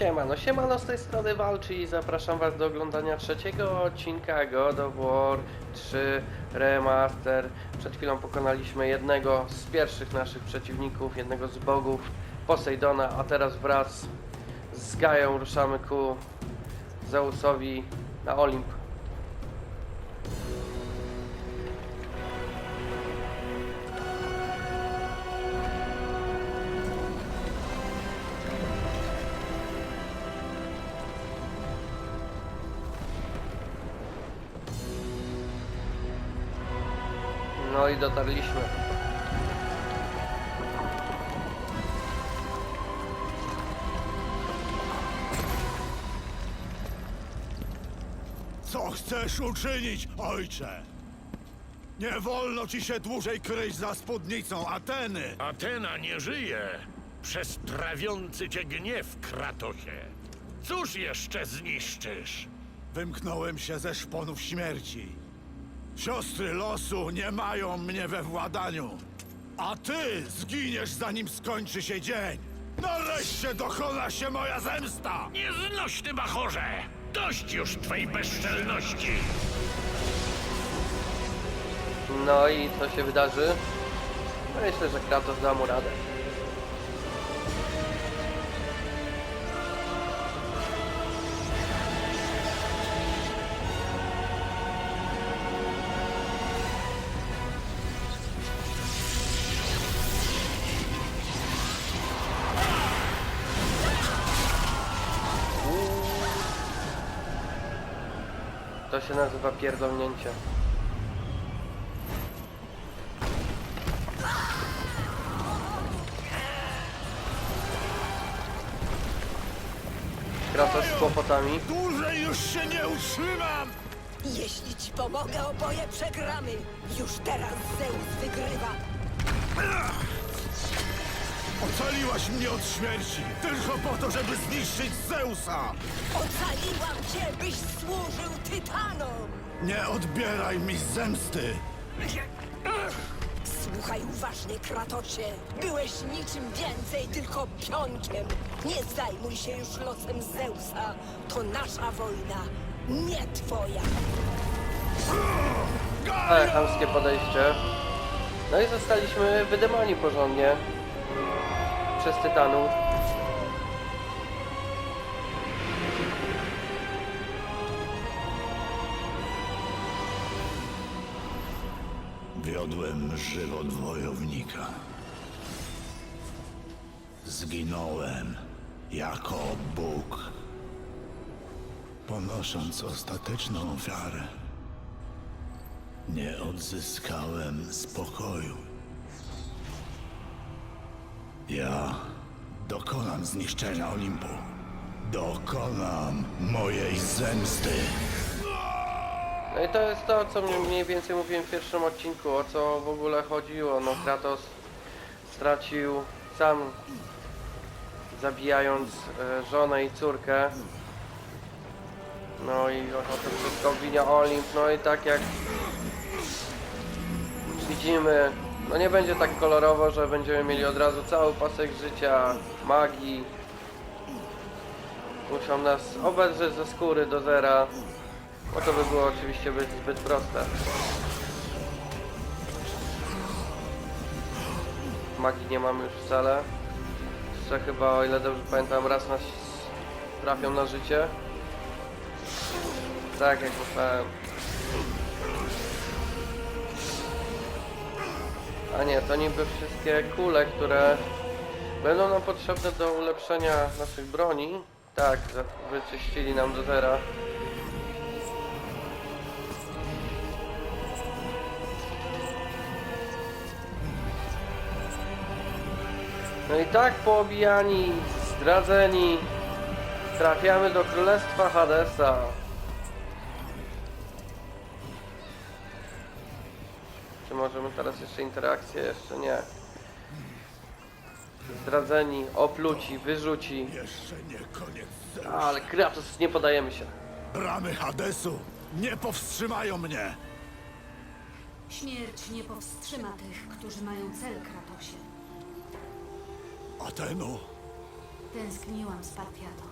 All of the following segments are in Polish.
Siemano, siemano z tej strony Walczy i zapraszam was do oglądania trzeciego odcinka God of War 3 Remaster. Przed chwilą pokonaliśmy jednego z pierwszych naszych przeciwników, jednego z bogów Posejdona, a teraz wraz z Gają ruszamy ku Zeusowi na Olimp. I dotarliśmy. Co chcesz uczynić, ojcze? Nie wolno ci się dłużej kryć za spódnicą Ateny. Atena nie żyje przez trawiący cię gniew, Kratosie. Cóż jeszcze zniszczysz? Wymknąłem się ze szponów śmierci. Siostry losu nie mają mnie we władaniu. A ty zginiesz, zanim skończy się dzień. Nareszcie dokona się moja zemsta! Nieznośny bachorze! Dość już twej bezczelności! No i co się wydarzy? Myślę, że Kratos da mu radę. Nazywa pierdolnięcie. Kratos z kłopotami. Dłużej już się nie utrzymam! Jeśli ci pomogę, oboje przegramy. Już teraz Zeus wygrywa. Ocaliłaś mnie od śmierci, tylko po to, żeby zniszczyć Zeusa! Ocaliłam cię, byś służył Tytanom. Nie odbieraj mi zemsty! Słuchaj uważnie, Kratosie. Byłeś niczym więcej, tylko pionkiem. Nie zajmuj się już losem Zeusa. To nasza wojna, nie twoja. Ale chamskie podejście. No i zostaliśmy wydymani porządnie przez Tytanów. Wiodłem żywot wojownika. Zginąłem jako Bóg, ponosząc ostateczną ofiarę. Nie odzyskałem spokoju. Ja dokonam zniszczenia Olimpu. Dokonam mojej zemsty. No i to jest to, co mnie mniej więcej mówiłem w pierwszym odcinku, o co w ogóle chodziło. No Kratos stracił sam zabijając e, żonę i córkę. No i o, o tym wszystko obwinia Olimp. No i tak jak widzimy, no nie będzie tak kolorowo, że będziemy mieli od razu cały pasek życia, magii. Muszą nas obedrzeć ze skóry do zera. No to by było oczywiście zbyt proste. Magii nie mamy już wcale. Jeszcze chyba, o ile dobrze pamiętam, raz nas trafią na życie. Tak, jak myślałem. A nie, to niby wszystkie kule, które będą nam potrzebne do ulepszenia naszych broni. Tak, wyczyścili nam do zera. No i tak poobijani, zdradzeni, trafiamy do Królestwa Hadesa. Możemy teraz jeszcze interakcję? Jeszcze nie. Zdradzeni, opluci, wyrzuci. Jeszcze nie koniec. Ale Kratos, nie podajemy się. Bramy Hadesu nie powstrzymają mnie. Śmierć nie powstrzyma tych, którzy mają cel, Kratosie. Atenu, Tęskniłam, Spartiato.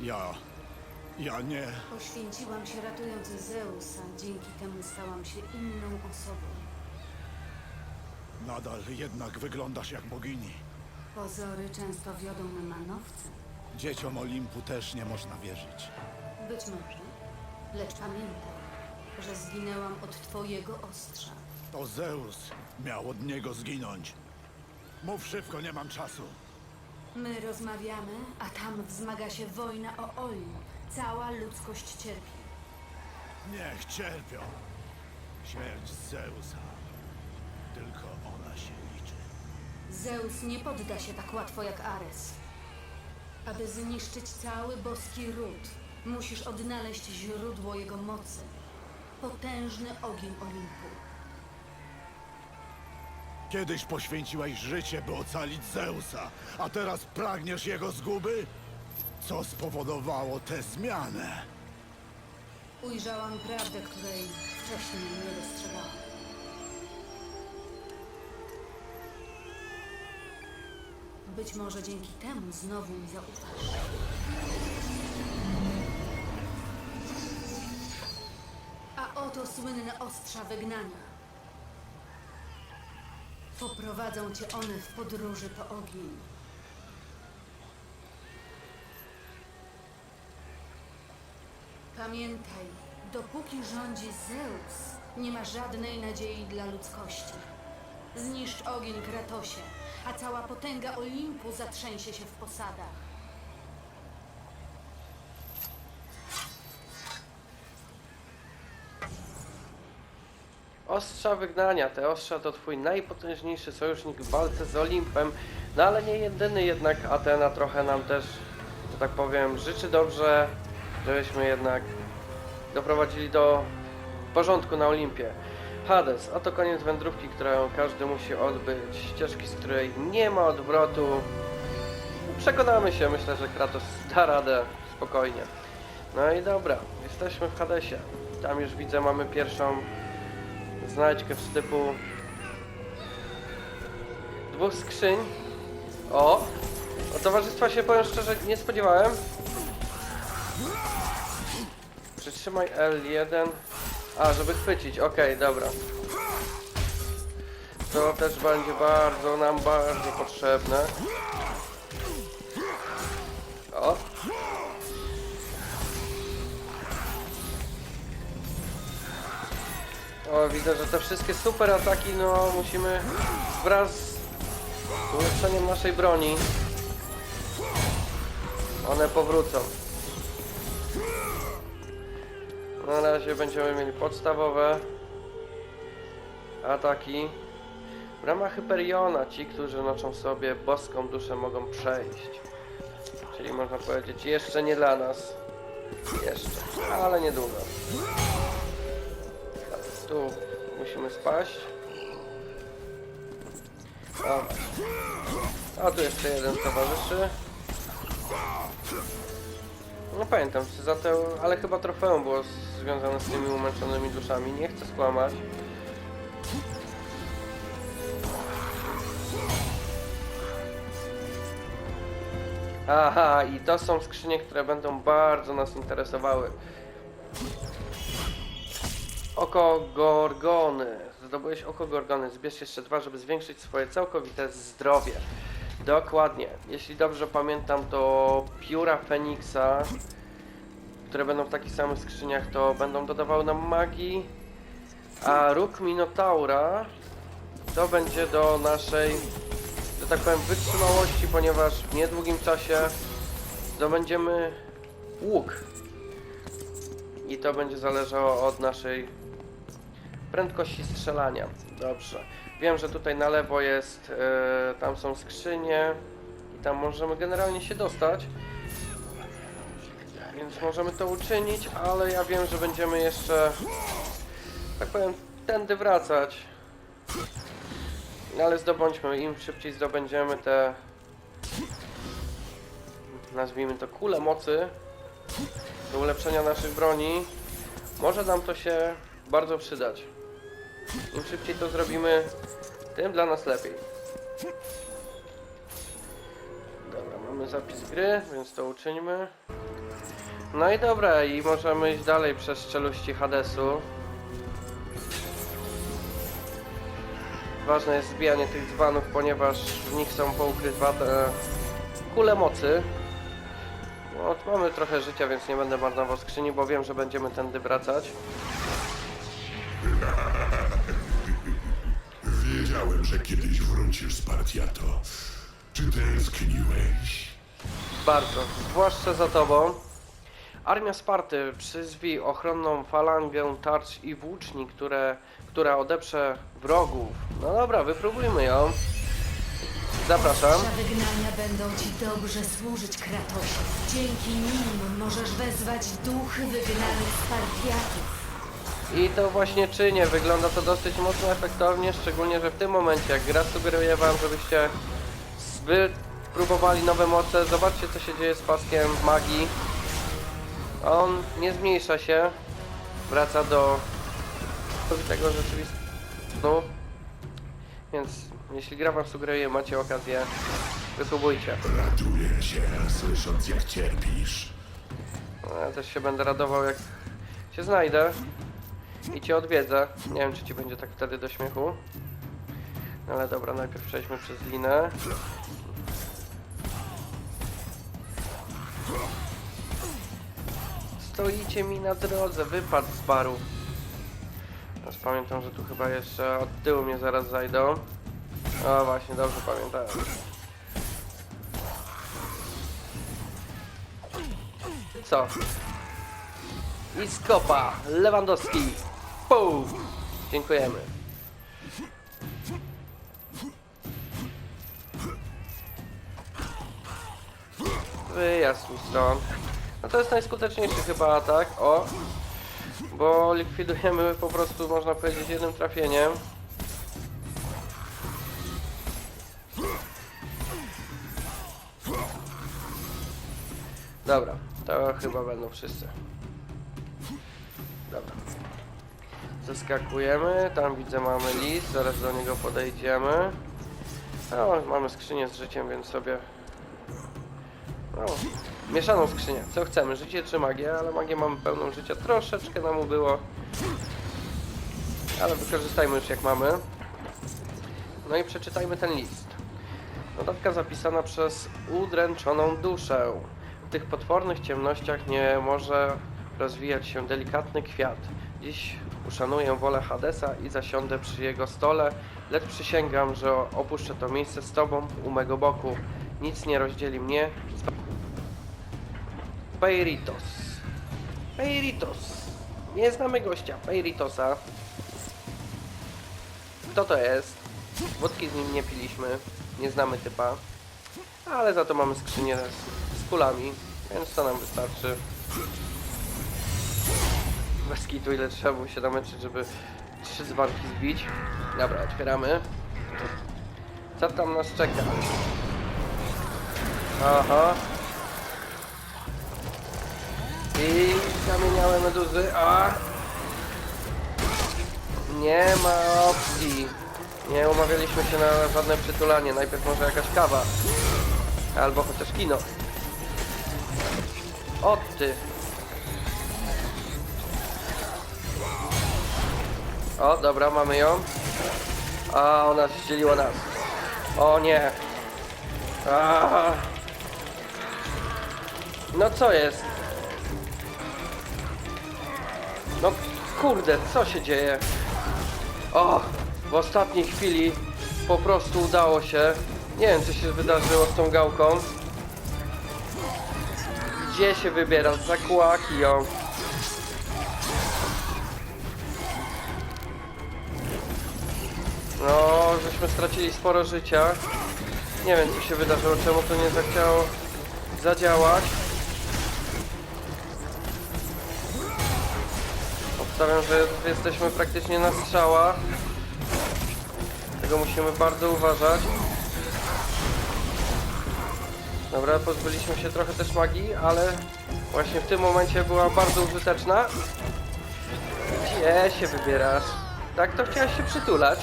Ja... Ja nie... Poświęciłam się ratując Zeusa, dzięki temu stałam się inną osobą. Nadal jednak wyglądasz jak bogini. Pozory często wiodą na manowce. Dzieciom Olimpu też nie można wierzyć. Być może. Lecz pamiętaj, że zginęłam od twojego ostrza. To Zeus miał od niego zginąć. Mów szybko, nie mam czasu. My rozmawiamy, a tam wzmaga się wojna o Olimp. Cała ludzkość cierpi. Niech cierpią. Śmierć Zeusa. Tylko. Zeus nie podda się tak łatwo jak Ares. Aby zniszczyć cały boski ród, musisz odnaleźć źródło jego mocy. Potężny ogień Olimpu. Kiedyś poświęciłeś życie, by ocalić Zeusa, a teraz pragniesz jego zguby? Co spowodowało tę zmianę? Ujrzałam prawdę, której wcześniej nie dostrzegałam. Być może dzięki temu znowu mi zaufasz. A oto słynne ostrza wygnania. Poprowadzą cię one w podróży po ogień. Pamiętaj, dopóki rządzi Zeus, nie ma żadnej nadziei dla ludzkości. Zniszcz ogień Kratosie, a cała potęga Olimpu zatrzęsie się w posadach. Ostrza wygnania. Te ostrza to twój najpotężniejszy sojusznik w walce z Olimpem, no ale nie jedyny jednak Atena trochę nam też, że tak powiem, życzy dobrze, żebyśmy jednak doprowadzili do porządku na Olimpie. Hades, oto koniec wędrówki, którą każdy musi odbyć, ścieżki, z której nie ma odwrotu. Przekonamy się, myślę, że Kratos da radę spokojnie. No i dobra, jesteśmy w Hadesie. Tam już widzę, mamy pierwszą znajdźkę w stypu dwóch skrzyń. O! O towarzystwa się powiem szczerze nie spodziewałem. Przytrzymaj L1. A, żeby chwycić, okej, dobra. To też będzie bardzo nam bardzo potrzebne. O! O, widzę, że te wszystkie super ataki, no musimy wraz z ulepszeniem naszej broni one powrócą. Na razie będziemy mieli podstawowe ataki. W ramach Hyperiona ci, którzy noczą sobie boską duszę mogą przejść. Czyli można powiedzieć jeszcze nie dla nas. Jeszcze, ale niedługo. Tu musimy spaść. Dobra. A tu jeszcze jeden towarzyszy. No pamiętam, za te, ale chyba trofeum było związane z tymi umęczonymi duszami. Nie chcę skłamać. Aha, i to są skrzynie, które będą bardzo nas interesowały. Oko Gorgony. Zdobyłeś oko Gorgony. Zbierz jeszcze dwa, żeby zwiększyć swoje całkowite zdrowie. Dokładnie. Jeśli dobrze pamiętam, to pióra Feniksa, które będą w takich samych skrzyniach, to będą dodawały nam magii. A róg Minotaura to będzie do naszej, że tak powiem, wytrzymałości, ponieważ w niedługim czasie zdobędziemy łuk. I to będzie zależało od naszej prędkości strzelania. Dobrze. Wiem, że tutaj na lewo jest, e, tam są skrzynie i tam możemy generalnie się dostać. Więc możemy to uczynić, ale ja wiem, że będziemy jeszcze, tak powiem, tędy wracać. Ale zdobądźmy, im szybciej zdobędziemy te, nazwijmy to kule mocy, do ulepszenia naszych broni, może nam to się bardzo przydać. Im szybciej to zrobimy, tym dla nas lepiej. Dobra, mamy zapis gry, więc to uczyńmy. No i dobra, i możemy iść dalej przez czeluści Hadesu. Ważne jest zbijanie tych dzbanów, ponieważ w nich są poukrywane kule mocy. No, mamy trochę życia, więc nie będę marnował skrzyni, bo wiem, że będziemy tędy wracać. Wiedziałem, że kiedyś wrócisz z Partiato. Czy tęskniłeś? Bardzo, zwłaszcza za tobą. Armia Sparty przyzwij ochronną falangę tarcz i włóczni, które, która odeprze wrogów. No dobra, wypróbujmy ją. Zapraszam. Ostrza wygnania będą ci dobrze służyć, Kratosie. Dzięki nim możesz wezwać duchy wygnanych z Spartiatów. I to właśnie czynię. Wygląda to dosyć mocno efektownie, szczególnie, że w tym momencie, jak gra sugeruje wam, żebyście wypróbowali nowe moce. Zobaczcie, co się dzieje z paskiem magii. On nie zmniejsza się. Wraca do tego rzeczywistego. No. Więc jeśli gra wam sugeruje, macie okazję, wypróbujcie. Raduję się, słysząc jak cierpisz. No, Ja też się będę radował, jak się znajdę i cię odwiedzę. Nie wiem, czy ci będzie tak wtedy do śmiechu. No Ale dobra, najpierw przejdźmy przez linę. Stoicie mi na drodze, wypad z baru. Teraz pamiętam, że tu chyba jeszcze od tyłu mnie zaraz zajdą. O właśnie, dobrze pamiętałem. Co? I skopa. Lewandowski. Pum. Dziękujemy. Wyjazd mi stąd. No to jest najskuteczniejszy chyba atak. O. Bo likwidujemy po prostu, można powiedzieć, jednym trafieniem. Dobra, to chyba będą wszyscy. Zeskakujemy, tam widzę mamy list, zaraz do niego podejdziemy. No, mamy skrzynię z życiem, więc sobie... No, mieszaną skrzynię, co chcemy, życie czy magię, ale magię mamy pełną życia, troszeczkę nam ubyło. Ale wykorzystajmy już jak mamy. No i przeczytajmy ten list. Notatka zapisana przez udręczoną duszę. W tych potwornych ciemnościach nie może rozwijać się delikatny kwiat. Dziś uszanuję wolę Hadesa i zasiądę przy jego stole, lecz przysięgam, że opuszczę to miejsce z tobą u mego boku. Nic nie rozdzieli mnie Peiritos. Peiritos. Nie znamy gościa Peiritosa. Kto to jest? Wódki z nim nie piliśmy. Nie znamy typa. Ale za to mamy skrzynię z kulami, więc to nam wystarczy. Bez kitu ile trzeba było się namęczyć, żeby trzy dzbanki zbić. Dobra, otwieramy. Co tam nas czeka? Aha. I kamieniałe meduzy, a nie ma opcji. Nie umawialiśmy się na żadne przytulanie. Najpierw może jakaś kawa. Albo chociaż kino. O ty. O, dobra, mamy ją. A, ona zdzieliła nas. O nie. A. No co jest? No kurde, co się dzieje? O, w ostatniej chwili po prostu udało się. Nie wiem, co się wydarzyło z tą gałką. Gdzie się wybiera? Za kłaki ją. No, żeśmy stracili sporo życia. Nie wiem, co się wydarzyło, czemu to nie zachciało zadziałać. Obstawiam, że jesteśmy praktycznie na strzała. Tego musimy bardzo uważać. Dobra, pozbyliśmy się trochę też magii, ale właśnie w tym momencie była bardzo użyteczna. Gdzie się wybierasz? Tak, to chciałaś się przytulać.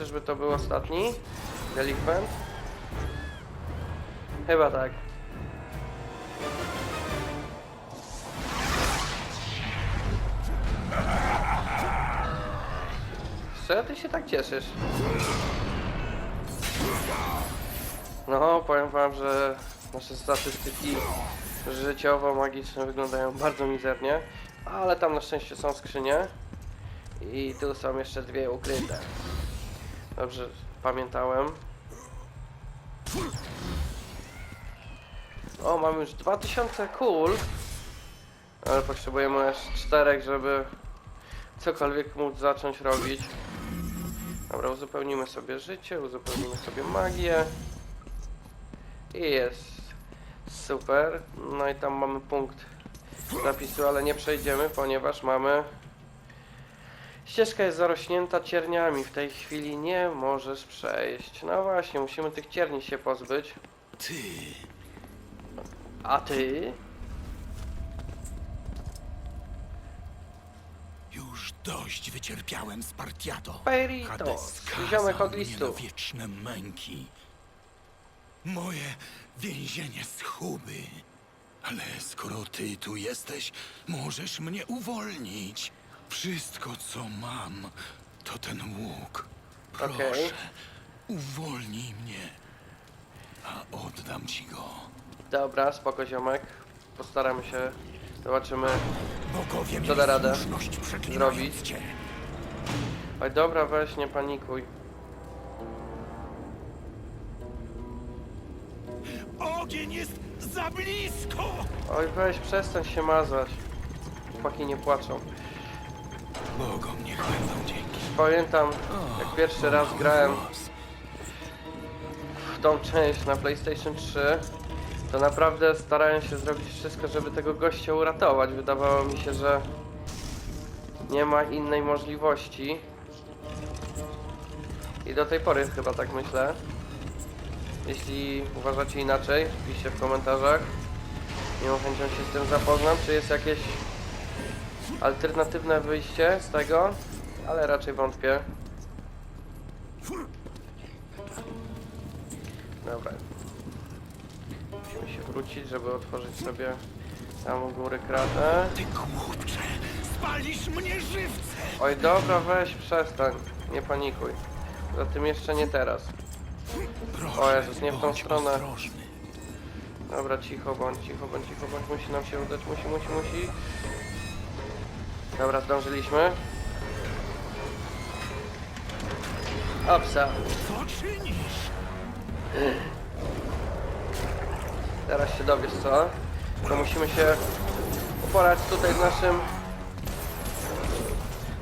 Czyżby to był ostatni delikwent? Chyba tak. Co ty się tak cieszysz? No, powiem wam, że nasze statystyki życiowo-magiczne wyglądają bardzo mizernie, ale tam na szczęście są skrzynie i tu są jeszcze dwie ukryte. Dobrze, pamiętałem. O, mamy już 2000 kul, ale potrzebujemy aż czterech, żeby cokolwiek móc zacząć robić. Dobra, uzupełnimy sobie życie, uzupełnimy sobie magię. I jest super. No i tam mamy punkt zapisu, ale nie przejdziemy, ponieważ mamy... Ścieżka jest zarośnięta cierniami. W tej chwili nie możesz przejść. No właśnie, musimy tych cierni się pozbyć. Ty, A ty? już dość wycierpiałem Spartiato. Peritos, Hades ziomek od mnie listu. na wieczne męki. Moje więzienie schłuby. Ale skoro ty tu jesteś, możesz mnie uwolnić. Wszystko, co mam, to ten łuk. Proszę, Okej. uwolnij mnie, a oddam ci go. Dobra, spoko ziomek. Postaramy się. Zobaczymy. Bogowie Co da radę słuszność przeklinając zrobić? cię. Oj, dobra, weź, nie panikuj. Ogień jest za blisko! Oj, weź, przestań się mazać. Chłopaki nie płaczą. Bogom niech będą dzięki. Pamiętam, jak pierwszy raz grałem w tą część na PlayStation 3, to naprawdę starałem się zrobić wszystko, żeby tego gościa uratować. Wydawało mi się, że nie ma innej możliwości. I do tej pory chyba tak myślę. Jeśli uważacie inaczej, piszcie w komentarzach. Miłą chęcią się z tym zapoznam, czy jest jakieś alternatywne wyjście z tego, ale raczej wątpię. Dobra. Musimy się wrócić, żeby otworzyć sobie samą górę kratę. Ty głupcze, spalisz mnie żywcem! Oj, dobra, weź, przestań. Nie panikuj. Zatem jeszcze nie teraz. Proszę, O Jezus, nie w tą stronę. ostrożny. Dobra, cicho bądź, cicho bądź, cicho bądź. Musi nam się udać, musi, musi, musi. Dobra, zdążyliśmy. Opsa. Co czynisz? Teraz się dowiesz co? To musimy się uporać tutaj z naszym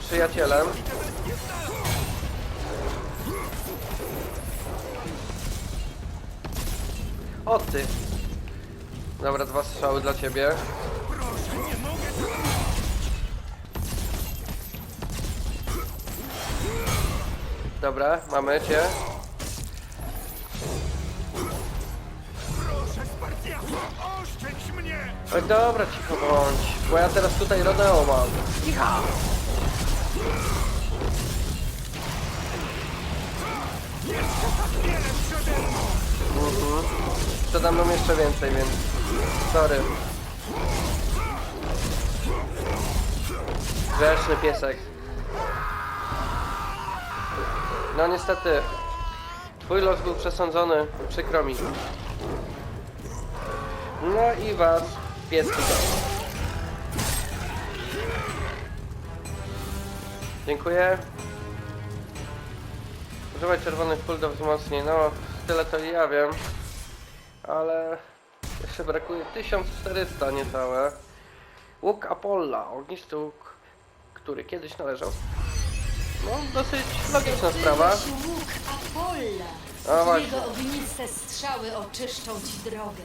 przyjacielem. O ty! Dobra, dwa strzały dla ciebie. Dobra, mamy cię. Proszę, Spartiato, oszczędź mnie! Oj, dobra, cicho bądź, bo ja teraz tutaj Rodeo mam. Wiele przede mną! Mhm. Przede mną jeszcze więcej, więc... Sorry. Grzeczny piesek. No niestety. Twój los był przesądzony. Przykro mi. No i was, pieski to. Dziękuję. Używaj czerwonych kul do wzmocnień. No, tyle to ja wiem. Ale jeszcze brakuje 1400 niecałe. Łuk Apolla, ognisty łuk, który kiedyś należał. No, dosyć logiczna sprawa. Użyłeś łuk Apolla. A, właśnie. Jego ogniste strzały oczyszczą ci drogę.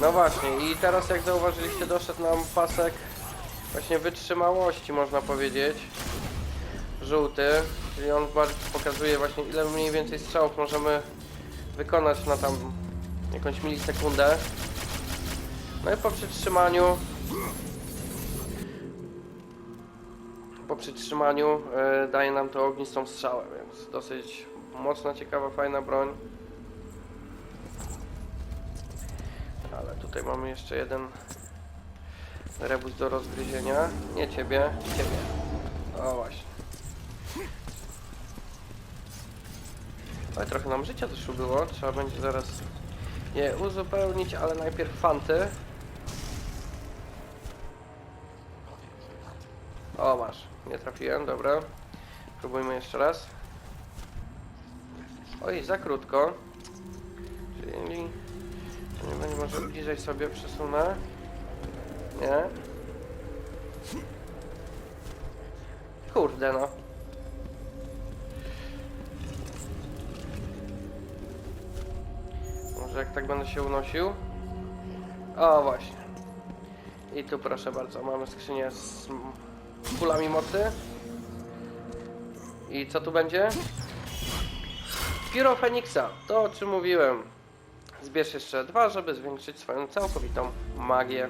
No właśnie, i teraz jak zauważyliście, doszedł nam pasek właśnie wytrzymałości, można powiedzieć. Żółty, czyli on bardziej pokazuje właśnie ile mniej więcej strzałów możemy wykonać na tam jakąś milisekundę. No i po przytrzymaniu po przytrzymaniu e, daje nam to ognistą strzałę, więc dosyć mocna, ciekawa, fajna broń. Ale tutaj mamy jeszcze jeden rebus do rozgryzienia. Nie ciebie, ciebie. O właśnie. Ale trochę nam życia też ubyło. Trzeba będzie zaraz je uzupełnić, ale najpierw fanty. O, masz. Nie trafiłem, dobra. Próbujmy jeszcze raz. Oj, za krótko. Czyli... Nie będzie może bliżej sobie przesunę. Nie. Kurde no. Może jak tak będę się unosił? O właśnie. I tu proszę bardzo, mamy skrzynię z kulami mocy. I co tu będzie? Piro Feniksa, to o czym mówiłem. Zbierz jeszcze dwa, żeby zwiększyć swoją całkowitą magię.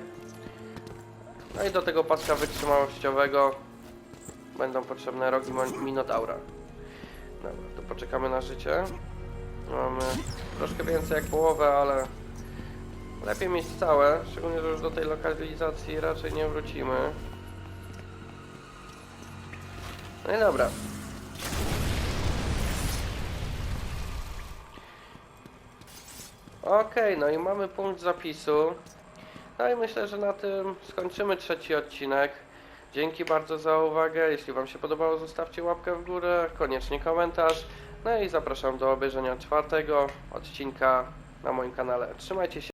No i do tego paska wytrzymałościowego będą potrzebne rogi Minotaura. Dobra, to poczekamy na życie. Mamy troszkę więcej jak połowę, ale lepiej mieć całe, szczególnie, że już do tej lokalizacji raczej nie wrócimy. No i dobra. Okej, no i mamy punkt zapisu. No i myślę, że na tym skończymy trzeci odcinek. Dzięki bardzo za uwagę. Jeśli Wam się podobało, zostawcie łapkę w górę, koniecznie komentarz. No i zapraszam do obejrzenia czwartego odcinka na moim kanale. Trzymajcie się.